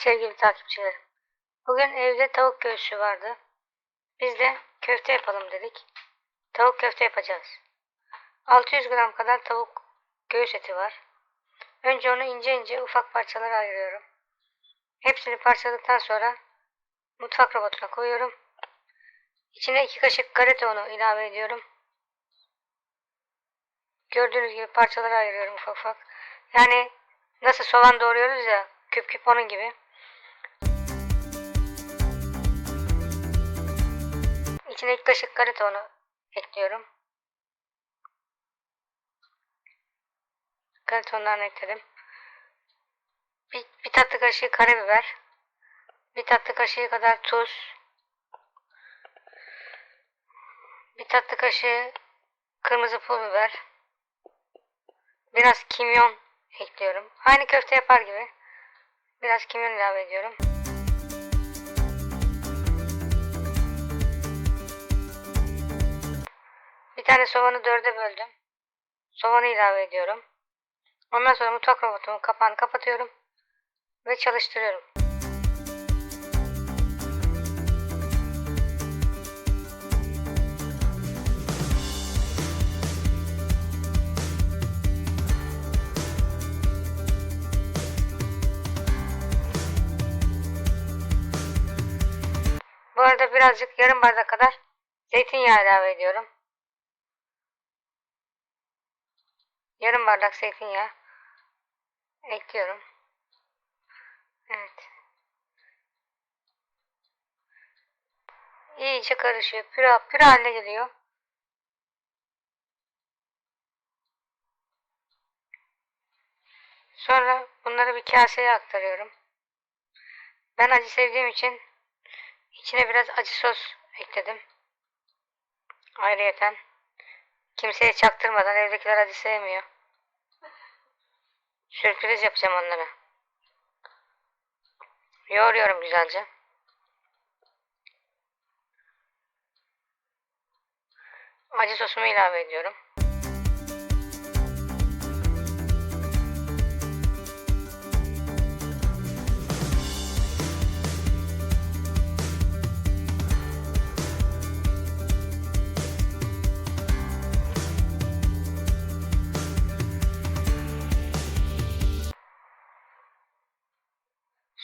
sevgili takipçilerim. Bugün evde tavuk göğsü vardı. Biz de köfte yapalım dedik. Tavuk köfte yapacağız. 600 gram kadar tavuk göğüs eti var. Önce onu ince ince ufak parçalara ayırıyorum. Hepsini parçaladıktan sonra mutfak robotuna koyuyorum. İçine 2 kaşık galeta unu ilave ediyorum. Gördüğünüz gibi parçalara ayırıyorum ufak ufak. Yani nasıl soğan doğruyoruz ya küp küp onun gibi. İçine iki kaşık unu ekliyorum. Unlarını ekledim. Bir, bir tatlı kaşığı karabiber. Bir tatlı kaşığı kadar tuz. Bir tatlı kaşığı kırmızı pul biber. Biraz kimyon ekliyorum. Aynı köfte yapar gibi. Biraz kimyon ilave ediyorum. Tane soğanı dörde böldüm. Soğanı ilave ediyorum. Ondan sonra mutfak robotumun kapağını kapatıyorum. Ve çalıştırıyorum. Bu arada birazcık yarım bardak kadar zeytinyağı ilave ediyorum. Yarım bardak zeytinyağı ekliyorum. Evet. İyice karışıyor. Püre, püre haline geliyor. Sonra bunları bir kaseye aktarıyorum. Ben acı sevdiğim için içine biraz acı sos ekledim. Ayrıyeten. Kimseye çaktırmadan evdekiler acı sevmiyor. Sürpriz yapacağım onlara. Yoğuruyorum güzelce. Acı sosumu ilave ediyorum.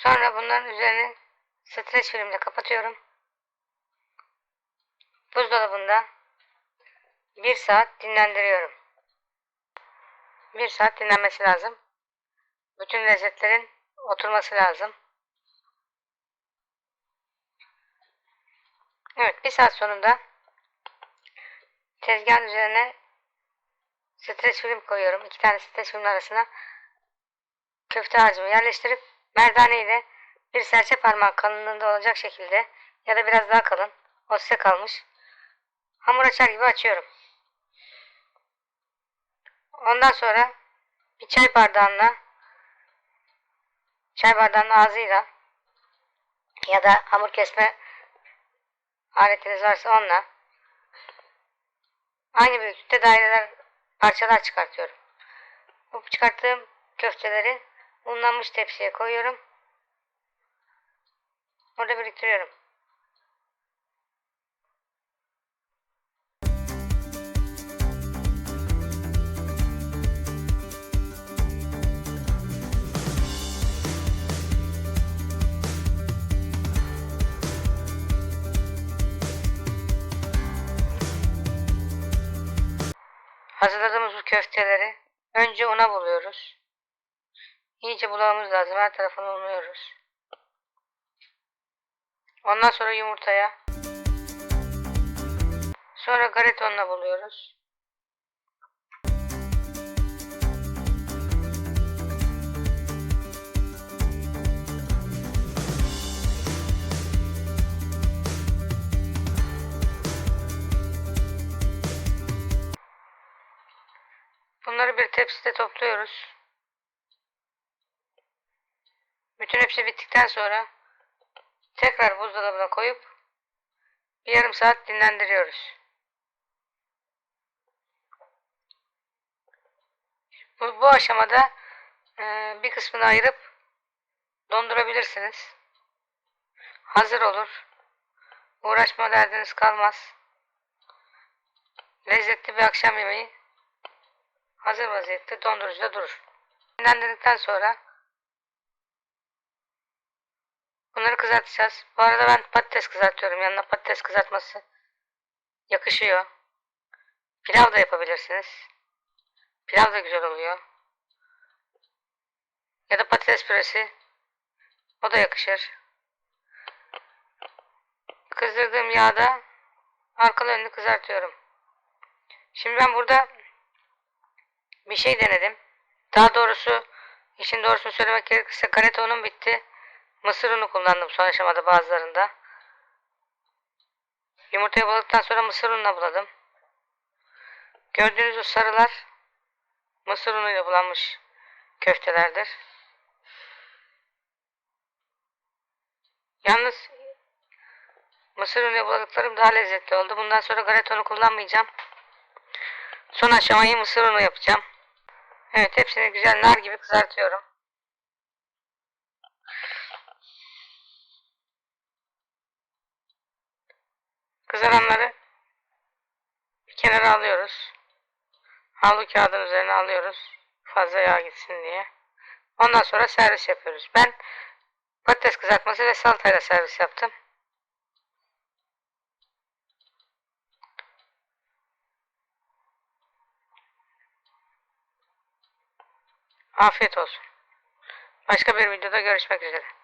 Sonra bunların üzerini streç filmle kapatıyorum. Buzdolabında bir saat dinlendiriyorum. Bir saat dinlenmesi lazım. Bütün lezzetlerin oturması lazım. Evet bir saat sonunda tezgahın üzerine streç film koyuyorum. İki tane streç filmin arasına köfte harcımı yerleştirip merdane ile bir serçe parmağı kalınlığında olacak şekilde ya da biraz daha kalın o size kalmış hamur açar gibi açıyorum. Ondan sonra bir çay bardağına çay bardağının ağzıyla ya da hamur kesme aletiniz varsa onunla aynı büyüklükte daireler parçalar çıkartıyorum. Bu çıkarttığım köfteleri unlanmış tepsiye koyuyorum. Orada biriktiriyorum. Hazırladığımız bu köfteleri önce una buluyoruz. İyice bulamamız lazım. Her tarafını unluyoruz. Ondan sonra yumurtaya. Sonra galetonla buluyoruz. Bunları bir tepside topluyoruz. Bütün hepsi bittikten sonra tekrar buzdolabına koyup bir yarım saat dinlendiriyoruz. Bu, bu aşamada e, bir kısmını ayırıp dondurabilirsiniz. Hazır olur. Uğraşma derdiniz kalmaz. Lezzetli bir akşam yemeği hazır vaziyette dondurucuda durur. Dinlendirdikten sonra bunları kızartacağız. Bu arada ben patates kızartıyorum. Yanına patates kızartması yakışıyor. Pilav da yapabilirsiniz. Pilav da güzel oluyor. Ya da patates püresi. O da yakışır. Kızdırdığım yağda arkalı önlü kızartıyorum. Şimdi ben burada bir şey denedim. Daha doğrusu işin doğrusunu söylemek gerekirse galeta unum bitti. Mısır unu kullandım son aşamada bazılarında. Yumurtayı buladıktan sonra mısır ununa buladım. Gördüğünüz o sarılar mısır unuyla bulanmış köftelerdir. Yalnız mısır unuyla buladıklarım daha lezzetli oldu. Bundan sonra galeta unu kullanmayacağım. Son aşamayı mısır unu yapacağım. Evet hepsini güzel nar gibi kızartıyorum. Kızaranları bir kenara alıyoruz. Havlu kağıdın üzerine alıyoruz. Fazla yağ gitsin diye. Ondan sonra servis yapıyoruz. Ben patates kızartması ve salatayla servis yaptım. Afiyet olsun. Başka bir videoda görüşmek üzere.